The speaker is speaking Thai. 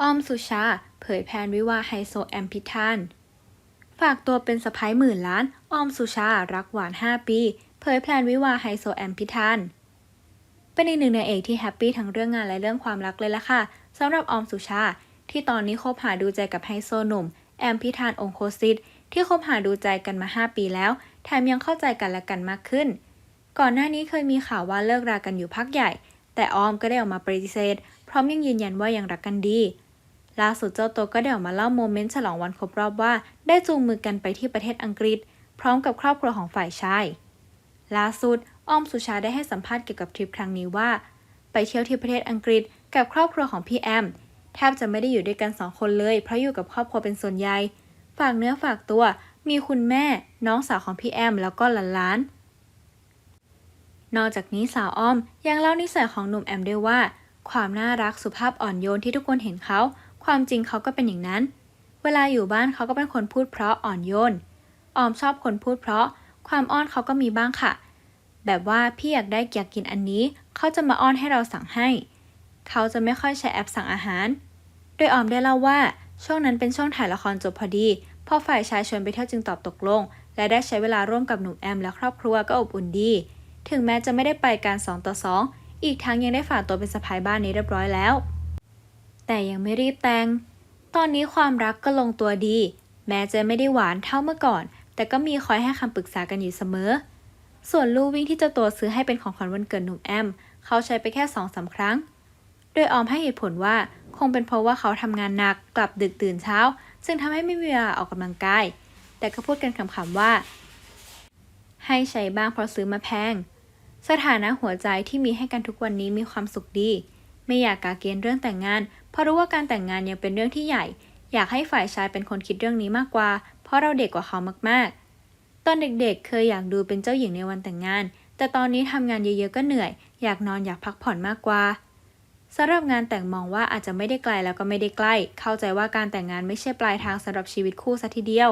ออมสุชา เผยแผนวิวาไฮโซแอมพิธาน ฝากตัวเป็นสะพ้ายหมื่นล้าน ออมสุชา รักหวาน 5 ปี เผยแผนวิวาไฮโซแอมพิธานเป็นอีกหนึ่งนางเอกที่แฮปปี้ทั้งเรื่องงานและเรื่องความรักเลยล่ะค่ะสำหรับออมสุชา ที่ตอนนี้คบหาดูใจกับไฮโซหนุ่ม แอมพิธานองโคสิตที่คบหาดูใจกันมา 5 ปีแล้ว แถมยังเข้าใจกันและกันมากขึ้น ก่อนหน้านี้เคยมีข่าวว่าเลิกรากันอยู่พักใหญ่ แต่ออมก็ได้ออกมาปฏิเสธ พร้อมยังยืนยันว่ายังรักกันดีล่าสุดเจ้าตัวก็ได้ออกมาเล่าโมเมนต์ฉลองวันครบรอบว่า ได้จูงมือกันไปที่ประเทศอังกฤษ พร้อมกับครอบครัวของฝ่ายชายล่าสุดอ้อมสุชาได้ให้สัมภาษณ์เกี่ยวกับทริปครั้งนี้ว่า ไปเที่ยวที่ประเทศอังกฤษกับครอบครัวของพี่แอมแทบจะไม่ได้อยู่ด้วยกันสองคนเลย เพราะอยู่กับครอบครัวเป็นส่วนใหญ่ฝากเนื้อฝากตัว มีคุณแม่ น้องสาวของพี่แอมแล้วก็หลานๆ นอกจากนี้สาวอ้อมยังเล่านิสัยของหนุ่มแอมด้วยว่า ความน่ารักสุภาพอ่อนโยนที่ทุกคนเห็นเขา ความจริงเขาก็เป็นอย่างนั้น เวลาอยู่บ้านเขาก็เป็นคนพูดเพราะอ่อนโยนออมชอบคนพูดเพราะ ความอ้อนเขาก็มีบ้างค่ะ แบบว่าพี่อยากได้อยากกินอันนี้ เขาจะมาอ้อนให้เราสั่งให้ เขาจะไม่ค่อยใช้แอปสั่งอาหาร โดยออมได้เล่าว่า ช่วงนั้นเป็นช่วงถ่ายละครจบพอดีพอฝ่ายชายชวนไปเที่ยวจึงตอบตกลง และได้ใช้เวลาร่วมกับหนุ่มแอมและครอบครัวก็อบอุ่นดี ถึงแม้จะไม่ได้ไปการสองต่อสองอีกทั้งยังได้ฝากตัวเป็นสะพายบ้านนี้เรียบร้อยแล้ว แต่ยังไม่รีบแต่ง ตอนนี้ความรักก็ลงตัวดี แม้จะไม่ได้หวานเท่าเมื่อก่อน แต่ก็มีคอยให้คำปรึกษากันอยู่เสมอ ส่วนลู่วิ่งที่เจ้าตัวซื้อให้เป็นของขวัญวันเกิดหนุ่มแอม เขาใช้ไปแค่สองสาครั้ง โดยออมให้เหตุผลว่าคงเป็นเพราะว่าเขาทำงานหนักกลับดึกตื่นเช้า ซึ่งทำให้ไม่มีเวลาออกกำลังกาย แต่ก็พูดกันขำๆว่า ให้ใช้บ้างเพราะซื้อมาแพง สถานะหัวใจที่มีให้กันทุกวันนี้มีความสุขดี ไม่อยากกาเกณฑ์เรื่องแต่งงาน เพราะรู้ว่าการแต่งงานยังเป็นเรื่องที่ใหญ่ อยากให้ฝ่ายชายเป็นคนคิดเรื่องนี้มากกว่า เพราะเราเด็กกว่าเขามากๆ ตอนเด็กๆ เคยอยากดูเป็นเจ้าหญิงในวันแต่งงาน แต่ตอนนี้ทำงานเยอะๆก็เหนื่อย อยากนอนอยากพักผ่อนมากกว่าสำหรับงานแต่งมองว่าอาจจะไม่ได้ไกลแล้วก็ไม่ได้ใกล้ เข้าใจว่าการแต่งงานไม่ใช่ปลายทางสำหรับชีวิตคู่ซะทีเดียว